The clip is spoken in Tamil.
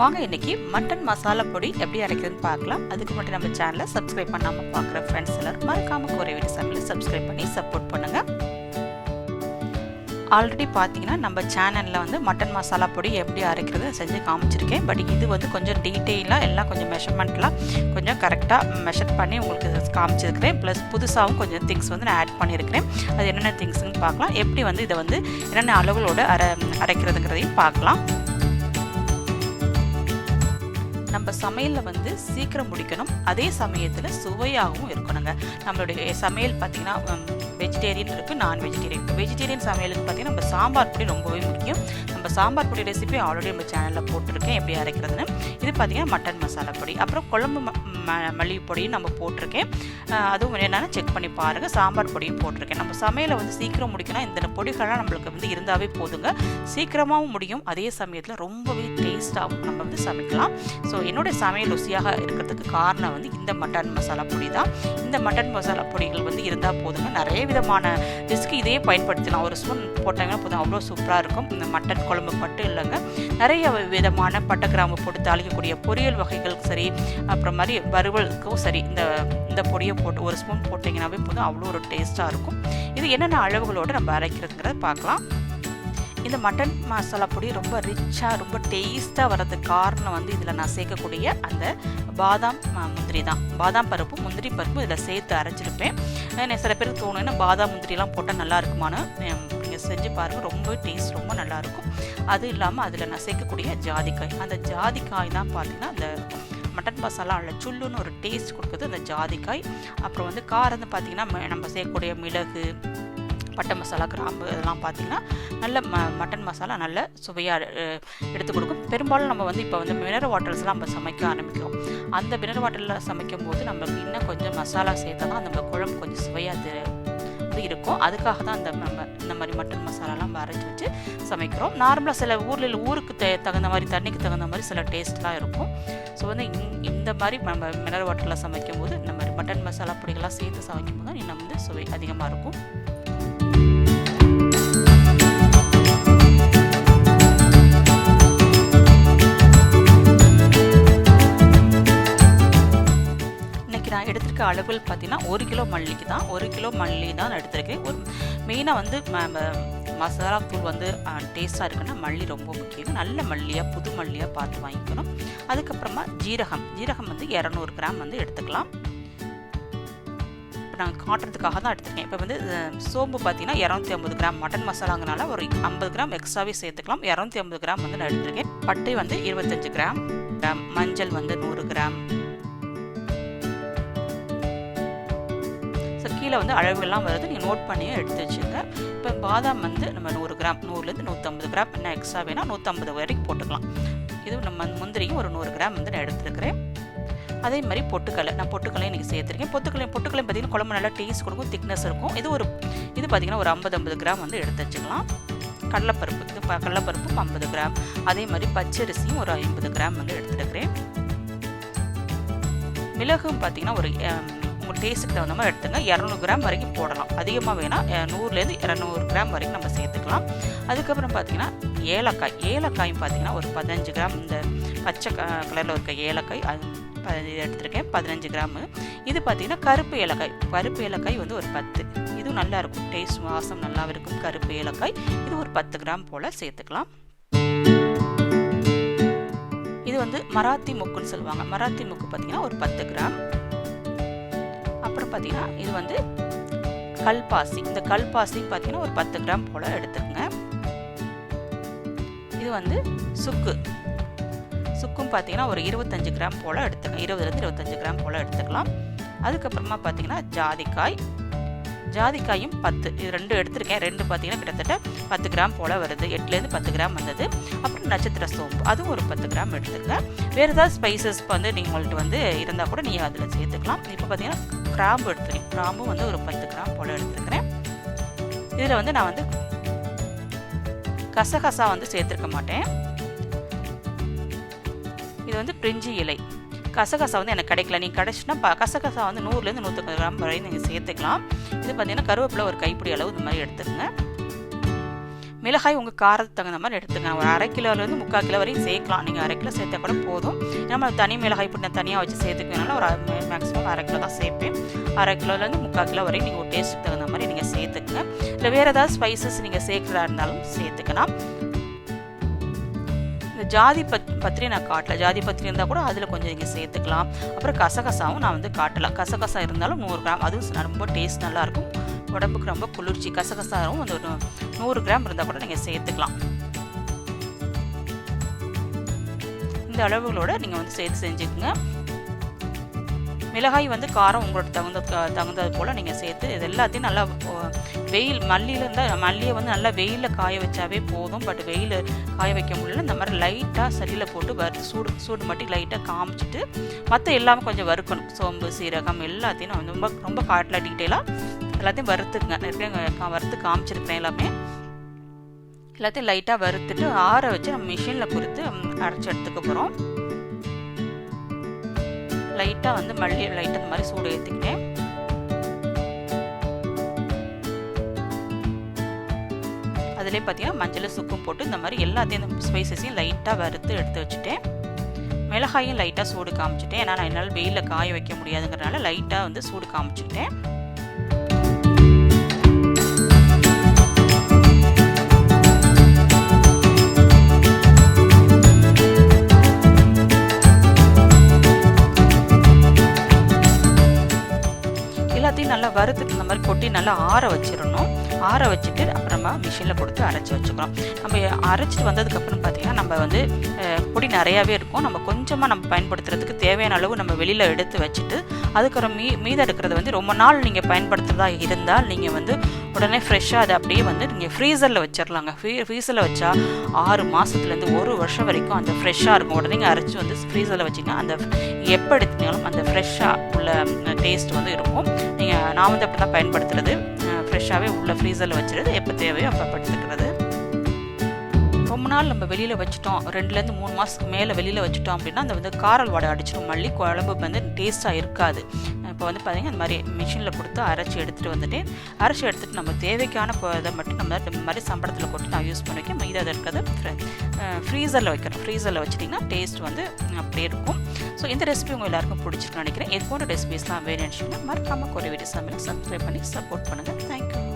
வாங்க இன்னைக்கு மட்டன் மசாலா பொடி எப்படி அரைக்கிறதுன்னு பார்க்கலாம். அதுக்கு மட்டும் நம்ம சேனலை சப்ஸ்கிரைப் பண்ணாமல் பார்க்குற ஃப்ரெண்ட்ஸ் எல்லாரும் மறக்காம குறை வீடு சமையல் சப்ஸ்கிரைப் பண்ணி சப்போர்ட் பண்ணுங்க. ஆல்ரெடி பார்த்தீங்கன்னா நம்ம சேனலில் வந்து மட்டன் மசாலா பொடி எப்படி அரைக்கிறது செஞ்சு காமிச்சிருக்கேன். பட் இது வந்து கொஞ்சம் டீட்டெயிலாக எல்லாம் கொஞ்சம் மெஷர்மெண்ட்லாம் கொஞ்சம் கரெக்டாக மெஷர் பண்ணி உங்களுக்கு காமிச்சிருக்கிறேன். ப்ளஸ் புதுசாகவும் கொஞ்சம் திங்ஸ் வந்து நான் ஆட் பண்ணியிருக்கிறேன் அது என்னென்ன திங்ஸ்னு பார்க்கலாம். எப்படி வந்து இதை வந்து என்னென்ன அளவுகளோடு அரை அரைக்கிறதுங்கிறதையும் பார்க்கலாம். நம்ம சமையலில் வந்து சீக்கிரம் முடிக்கணும். அதே சமயத்தில் சுவையாகவும் இருக்கணுங்க. நம்மளுடைய சமையல் பார்த்திங்கன்னா வெஜிடேரியன் இருக்குது நான் வெஜிடேரியன் வெஜிடேரியன் சமையலுக்கு பார்த்திங்கன்னா நம்ம சாம்பார் பொடி ரொம்பவே முக்கியம். நம்ம சாம்பார் பொடி ரெசிபி ஆல்ரெடி நம்ம சேனலில் போட்டிருக்கேன் எப்படி அரைக்கிறதுன்னு. இது பார்த்திங்கன்னா மட்டன் மசாலா பொடி. அப்புறம் குழம்பு மல்லிகை பொடியும் நம்ம போட்டிருக்கேன். அதுவும் என்னென்னா செக் பண்ணி பாருங்கள் சாம்பார் பொடியும் போட்டிருக்கேன். நம்ம சமையலை வந்து சீக்கிரம் முடிக்கணும் இந்த பொடிகள்லாம் நம்மளுக்கு வந்து இருந்தாவே போதுங்க. சீக்கிரமாகவும் முடியும். அதே சமயத்தில் ரொம்பவே டேஸ்ட்டாகவும் நம்ம வந்து சமைக்கலாம். ஸோ என்னுடைய சமையல் ருசியாக இருக்கிறதுக்கு காரணம் வந்து இந்த மட்டன் மசாலா பொடி தான். இந்த மட்டன் மசாலா பொடிகள் வந்து இருந்தால் போதுங்க. நிறைய விதமான டிஷ்க்கு இதே பயன்படுத்தலாம். ஒரு ஸ்பூன் போட்டாங்கன்னா போதும். அவ்வளோ சூப்பராக இருக்கும். இந்த மட்டன் குழம்பு மட்டும் இல்லைங்க. நிறைய விதமான பட்டை கிராம்பு போட்டு தாளிக்கக்கூடிய பொரியல் வகைகளுக்கு சரி அப்புறம் மாதிரி வறுவலுக்கும் சரி இந்த இந்த பொடியை போட்டு ஒரு ஸ்பூன் போட்டிங்கன்னாவே போதும். அவ்வளோ ஒரு டேஸ்ட்டாக இருக்கும். இது என்னென்ன அளவுகளோடு நம்ம அரைக்கிறதுங்கிறத பார்க்கலாம். இந்த மட்டன் மசாலா பொடி ரொம்ப ரிச்சாக ரொம்ப டேஸ்ட்டாக வர்றதுக்கு காரணம் வந்து இதில் நான் சேர்க்கக்கூடிய அந்த பாதாம் முந்திரி தான். பாதாம் பருப்பு முந்திரி பருப்பு இதில் சேர்த்து அரைச்சிருப்பேன். சில பேருக்கு தோணுன்னா பாதாம் முந்திரிலாம் போட்டால் நல்லா இருக்குமான்னு நீங்கள் செஞ்சு பாருங்கள் ரொம்ப டேஸ்ட் ரொம்ப நல்லாயிருக்கும் அது இல்லாமல் அதில் நான் சேர்க்கக்கூடிய ஜாதிக்காய். அந்த ஜாதிக்காய் தான் பார்த்தீங்கன்னா அந்த மட்டன் மசாலா இல்லை சுல்லுன்னு ஒரு டேஸ்ட் கொடுக்குது அந்த ஜாதிக்காய். அப்புறம் வந்து காரம் வந்து பார்த்திங்கன்னா நம்ம சேர்க்கக்கூடிய மிளகு பட்டை மசாலா கிராம்பு இதெல்லாம் பார்த்திங்கன்னா நல்ல ம மட்டன் மசாலா நல்ல சுவையாக எடுத்து கொடுக்கும். பெரும்பாலும் நம்ம வந்து இப்போ வந்து மினரல் வாட்டர்ஸ்லாம் நம்ம சமைக்க ஆரம்பிக்கிறோம். அந்த மினரல் வாட்டரில் சமைக்கும் போது நம்மளுக்கு இன்னும் கொஞ்சம் மசாலா சேர்த்தா தான் நம்ம குழம்பு கொஞ்சம் சுவையாக வந்து இருக்கும். அதுக்காக தான் அந்த நம்ம இந்த மாதிரி மட்டன் மசாலாலாம் நம்ம அரைச்சி வச்சு சமைக்கிறோம். நார்மலாக சில ஊரில் ஊருக்கு தகுந்த மாதிரி தண்ணிக்கு தகுந்த மாதிரி சில டேஸ்ட்லாம் இருக்கும். ஸோ வந்து இந்த மாதிரி நம்ம மினரல் வாட்டரில் சமைக்கும் போது இந்த மாதிரி மட்டன் மசாலா பொடிகள்லாம் சேர்த்து சமைக்கும் போது இன்னும் வந்து சுவை அதிகமாக இருக்கும். அளவில் பார்த்தீங்கன்னா ஒரு கிலோ மல்லிக்கு தான் ஒரு கிலோ மல்லி தான் எடுத்திருக்கேன். ஒரு மெயினாக வந்து மசாலா தூள் வந்து டேஸ்ட்டாக இருக்குன்னா மல்லி ரொம்ப முக்கியம். நல்ல மல்லியாக புது மல்லியாக பார்த்து வாங்கிக்கணும். அதுக்கப்புறமா ஜீரகம். ஜீரகம் வந்து இரநூறு கிராம் வந்து எடுத்துக்கலாம். இப்போ நாங்கள் காட்டுறதுக்காக தான் எடுத்துருக்கேன். இப்போ வந்து சோம்பு பார்த்தீங்கன்னா இரநூத்தி ஐம்பது கிராம். மட்டன் மசாலாங்கனால ஒரு ஐம்பது கிராம் எக்ஸ்ட்ராவே சேர்த்துக்கலாம். இரநூத்தி ஐம்பது கிராம் வந்து நான் எடுத்துருக்கேன். பட்டை வந்து இருபத்தஞ்சு கிராம். கிராம் மஞ்சள் வந்து நூறு கிராம். கீழே வந்து அளவுகள்லாம் வருது நீங்கள் நோட் பண்ணியும் எடுத்து வச்சுங்க. இப்போ பாதாம் வந்து நம்ம நூறு கிராம் நூறுலேருந்து நூற்றம்பது கிராம் என்ன எக்ஸ்ட்ரா வேணால் நூற்றம்பது வரைக்கும் போட்டுக்கலாம். இது நம்ம முந்திரியும் ஒரு நூறு கிராம் வந்து நான் எடுத்துருக்கிறேன். அதே மாதிரி பொட்டுக்கலை நான் பொட்டுக்கலையும் இன்றைக்கி சேர்த்துருக்கேன். பொட்டுக்கலை பொட்டுக்கலை பார்த்தீங்கன்னா குழம்பு நல்லா டேஸ்ட் கொடுக்கும் திக்னஸ் இருக்கும். இது ஒரு இது பார்த்திங்கன்னா ஒரு ஐம்பது ஐம்பது கிராம் வந்து எடுத்து வச்சுக்கலாம். கடலைப்பருப்பு இது கடலைப்பருப்பும் ஐம்பது கிராம். அதே மாதிரி பச்சரிசியும் ஒரு ஐம்பது கிராம் வந்து எடுத்துருக்கிறேன். மிளகும் பார்த்திங்கன்னா ஒரு உங்கள் டேஸ்ட்டுக்கு தகுந்த மாதிரி எடுத்துங்க. இரநூறு கிராம் வரைக்கும் போடலாம். அதிகமாக வேணால் நூறுலேருந்து இரநூறு கிராம் வரைக்கும் நம்ம சேர்த்துக்கலாம். அதுக்கப்புறம் பார்த்தீங்கன்னா ஏலக்காய். ஏலக்காயும் பார்த்தீங்கன்னா ஒரு பதினஞ்சு கிராம் இந்த பச்சை கலரில் இருக்க ஏலக்காய் அது எடுத்திருக்கேன். பதினஞ்சு கிராமு இது பார்த்தீங்கன்னா கருப்பு ஏலக்காய். கருப்பு ஏலக்காய் வந்து ஒரு பத்து. இதுவும் நல்லா இருக்கும். டேஸ்ட் வாசம் நல்லா இருக்கும். கருப்பு ஏலக்காய். இது ஒரு பத்து கிராம் போல் சேர்த்துக்கலாம். இது வந்து மராத்தி முக்குன்னு சொல்லுவாங்க. மராத்தி முக்கு பார்த்திங்கன்னா ஒரு பத்து கிராம் அப்புறம் பார்த்தீங்கன்னா இது வந்து கல்பாசி. இந்த கல்பாசி பார்த்தீங்கன்னா ஒரு பத்து கிராம் போல் எடுத்துக்கோங்க. இது வந்து சுக்கு. சுக்கும் பார்த்தீங்கன்னா ஒரு இருபத்தஞ்சு கிராம் போல் எடுத்துக்கலாம். இருபதுலேருந்து இருபத்தஞ்சு கிராம் போல் எடுத்துக்கலாம். அதுக்கப்புறமா பார்த்தீங்கன்னா ஜாதிக்காய். ஜாதிக்காயும் பத்து. இது ரெண்டு எடுத்திருக்கேன். ரெண்டு பார்த்தீங்கன்னா கிட்டத்தட்ட பத்து கிராம் போல் வருது. எட்டுலேருந்து பத்து கிராம் வந்தது. அப்புறம் நட்சத்திர சோம்பு. அதுவும் ஒரு பத்து கிராம் எடுத்துக்கங்க வேறு ஏதாவது ஸ்பைசஸ் வந்து நீங்கள் உங்கள்கிட்ட வந்து இருந்தால் கூட நீங்கள் அதில் சேர்த்துக்கலாம். இப்போ பார்த்தீங்கன்னா கிராம்பு எடுத்துருக்கேன். கிராம்பும் வந்து ஒரு பத்து கிராம் போல் எடுத்துருக்கிறேன். இதில் வந்து நான் வந்து கசகசா வந்து சேர்த்துருக்க மாட்டேன். இது வந்து பிரிஞ்சி இலை. கசகசா வந்து எனக்கு கிடைக்கல. நீங்கள் கிடச்சுன்னா கசகசா வந்து நூறுலேருந்து நூற்றி கிராம் வரையும் நீங்கள் சேர்த்துக்கலாம். இது பார்த்தீங்கன்னா கருவேப்பிலை ஒரு கைப்பிடி அளவு இந்த மாதிரி எடுத்துக்கோங்க. மிளகாய் உங்கள் காரத்துக்கு தகுந்த மாதிரி எடுத்துங்க ஒரு அரை கிலோலேருந்து முக்கால் கிலோ வரையும் சேர்க்கலாம். நீங்கள் அரை கிலோ சேர்த்தா கூட போதும். நம்ம தனி மிளகாய் இப்படி நான் தனியாக வச்சு சேர்த்துக்கனால ஒரு மேக்ஸிமம் அரை கிலோ தான் சேர்ப்பேன். அரை கிலோலேருந்து முக்கால் கிலோ வரையும் நீங்கள் ஒரு டேஸ்ட்டுக்கு தகுந்த மாதிரி நீங்கள் சேர்த்துக்கங்க. இல்லை வேறு ஏதாவது ஸ்பைசஸ் நீங்கள் சேர்க்குறதா இருந்தாலும் சேர்த்துக்கலாம். ஜாதி பத் பத்திரி நான் காட்டல. ஜாதி பத்திரி இருந்தால் கூட அதில் கொஞ்சம் நீங்கள் சேர்த்துக்கலாம். அப்புறம் கசகசாவும் நான் வந்து காட்டலாம் கசகசா இருந்தாலும் நூறு கிராம். அதுவும் ரொம்ப டேஸ்ட் நல்லாயிருக்கும் உடம்புக்கு ரொம்ப குளிர்ச்சி. கசகசாவும் அந்த ஒரு நூறு கிராம் இருந்தால் கூட நீங்கள் சேர்த்துக்கலாம். இந்த அளவுகளோட நீங்கள் வந்து சேர்த்து செஞ்சுக்கோங்க. மிளகாய் வந்து காரம் உங்களோட தகுந்த தகுந்தது போல் நீங்கள் சேர்த்து இது எல்லாத்தையும் நல்லா வெயில் மல்லியில் இருந்தால் மல்லியை வந்து நல்லா வெயிலில் காய வச்சாவே போதும். பட் வெயில் காய வைக்க முடியல இந்த மாதிரி லைட்டாக சரியில் போட்டு வறுத்து சூடு சூடு மட்டும் லைட்டாக காமிச்சிட்டு மற்ற எல்லாமே கொஞ்சம் வறுக்கணும். சோம்பு சீரகம் எல்லாத்தையும் நான் ரொம்ப ரொம்ப காட்டில் டீட்டெயிலாக எல்லாத்தையும் வறுத்துக்குங்க. நிறைய வறுத்து காமிச்சிருக்கிறேன் எல்லாமே. எல்லாத்தையும் லைட்டாக வறுத்துட்டு ஆற வச்சு நம்ம மிஷினில் கொடுத்து அரைச்சி எடுத்துக்க போகிறோம் லைட்டாக வந்து மல்லி லைட்டாக இந்த மாதிரி சூடு ஏற்றிக்கிட்டேன் அதிலே பார்த்தீங்கன்னா மஞ்சள் சுக்கும் போட்டு இந்த மாதிரி எல்லாத்தையும் இந்த ஸ்பைசஸையும் லைட்டாக வறுத்து எடுத்து வச்சுட்டேன். மிளகாயும் லைட்டாக சூடு காமிச்சிட்டேன். ஏன்னா நான் என்னால் வெயிலில் காய வைக்க முடியாதுங்கிறனால லைட்டாக வந்து சூடு காமிச்சிக்கிட்டேன். மாதிரி கொட்டி நல்லா ஆற வச்சிடணும் ஆற வச்சுட்டு அப்புறமா மிஷினில் கொடுத்து அரைச்சி வச்சுக்கிறோம் நம்ம அரைச்சிட்டு வந்ததுக்கப்புறம் பார்த்தீங்கன்னா நம்ம வந்து பொடி நிறையாவே இருக்கும். நம்ம கொஞ்சமாக நம்ம பயன்படுத்துறதுக்கு தேவையான அளவு நம்ம வெளியில் எடுத்து வச்சுட்டு அதுக்கப்புறம் மீ மீதம் எடுக்கிறத வந்து ரொம்ப நாள் நீங்கள் பயன்படுத்துகிறதா இருந்தால் நீங்கள் வந்து உடனே ஃப்ரெஷ்ஷாக அதை அப்படியே வந்து நீங்கள் ஃப்ரீசரில் வச்சிடலாங்க ஃப்ரீ ஃப்ரீசரில் வச்சா ஆறு மாதத்துலேருந்து ஒரு வருஷம் வரைக்கும் அந்த ஃப்ரெஷ்ஷாக இருக்கும். உடனே அரைச்சி வந்து ஃப்ரீசரில் வச்சிங்கன்னா அந்த எப்போ எடுத்தீங்களும் அந்த ஃப்ரெஷ்ஷாக உள்ள டேஸ்ட் வந்து இருக்கும். நீங்கள் நான் வந்து அப்படி தான் பயன்படுத்துறது. ஃப்ரெஷ்ஷாகவே உள்ள ஃப்ரீசரில் வச்சுருது. எப்போ தேவையோ அப்போ படுத்துக்கிறது. ரொம்ப நாள் நம்ம வெளியில் வச்சுட்டோம். ரெண்டுலேருந்து மூணு மாதத்துக்கு மேலே வெளியில் வச்சுட்டோம் அப்படின்னா அந்த வந்து காரல் வாடை அடிச்சிடும். மல்லி குழம்பு வந்து டேஸ்ட்டாக இருக்காது. இப்போ வந்து பார்த்திங்கன்னா இந்த மாதிரி மிஷினில் கொடுத்து அரைச்சி எடுத்துகிட்டு வந்துட்டு அரைச்சி எடுத்துகிட்டு நம்ம தேவைக்கான இதை மட்டும் நம்ம இந்த மாதிரி சம்பளத்தில் கொண்டு நான் யூஸ் பண்ணி வைக்க மீதி இருக்கிறது ஃப்ரீசரில் வைக்கிறோம் ஃப்ரீசரில் வச்சிட்டிங்கன்னா டேஸ்ட் வந்து அப்படியே இருக்கும். ஸோ இந்த ரெசிபி உங்கள் எல்லாருக்கும் பிடிச்சிருக்குன்னு நினைக்கிறேன். இது போன்ற ரெசிபிஸ்லாம் வேணும்னு நினச்சிங்கன்னா மறக்காமல் குறை வீடியோ சமையல் சப்ஸ்கிரைப் பண்ணி சப்போர்ட் பண்ணுங்கள் தேங்க்யூ